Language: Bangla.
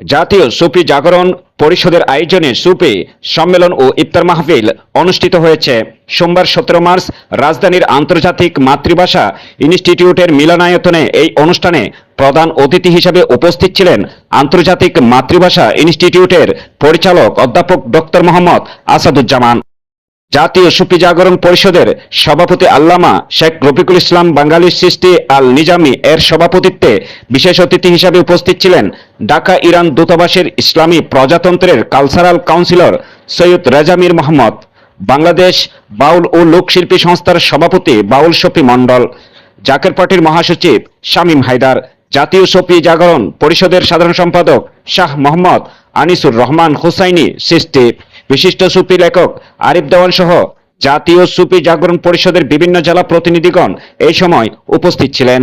জাতীয় সুফি জাগরণ পরিষদের আয়োজনে সুফি সম্মেলন ও ইফতার মাহফিল অনুষ্ঠিত হয়েছে। সোমবার সতেরো মার্চ রাজধানীর আন্তর্জাতিক মাতৃভাষা ইনস্টিটিউটের মিলনায়তনে এই অনুষ্ঠানে প্রধান অতিথি হিসেবে উপস্থিত ছিলেন আন্তর্জাতিক মাতৃভাষা ইনস্টিটিউটের পরিচালক অধ্যাপক ডক্টর মোহাম্মদ আসাদুজ্জামান। জাতীয় সুফি জাগরণ পরিষদের সভাপতি আল্লামা শেখ রফিকুল ইসলাম বাঙালি সৃষ্টি আল নিজামি এর সভাপতিত্বে বিশেষ অতিথি হিসাবে উপস্থিত ছিলেন ঢাকা, ইরান দূতাবাসের ইসলামী প্রজাতন্ত্রের cultural counsellor Syed Rezamir Mohammad, Bangladesh Baul ও লোকশিল্পী সংস্থার সভাপতি বাউল শফি মণ্ডল, জাকের পার্টির মহাসচিব শামীম হায়দার, জাতীয় সফি জাগরণ পরিষদের সাধারণ সম্পাদক শাহ মোহাম্মদ আনিসুর রহমান হুসাইনি সৃষ্টি। বিশিষ্ট সুফি লেখক আরিফ দেওয়ান সহ জাতীয় সুফি জাগরণ পরিষদের বিভিন্ন জেলা প্রতিনিধিগণ এই সময় উপস্থিত ছিলেন।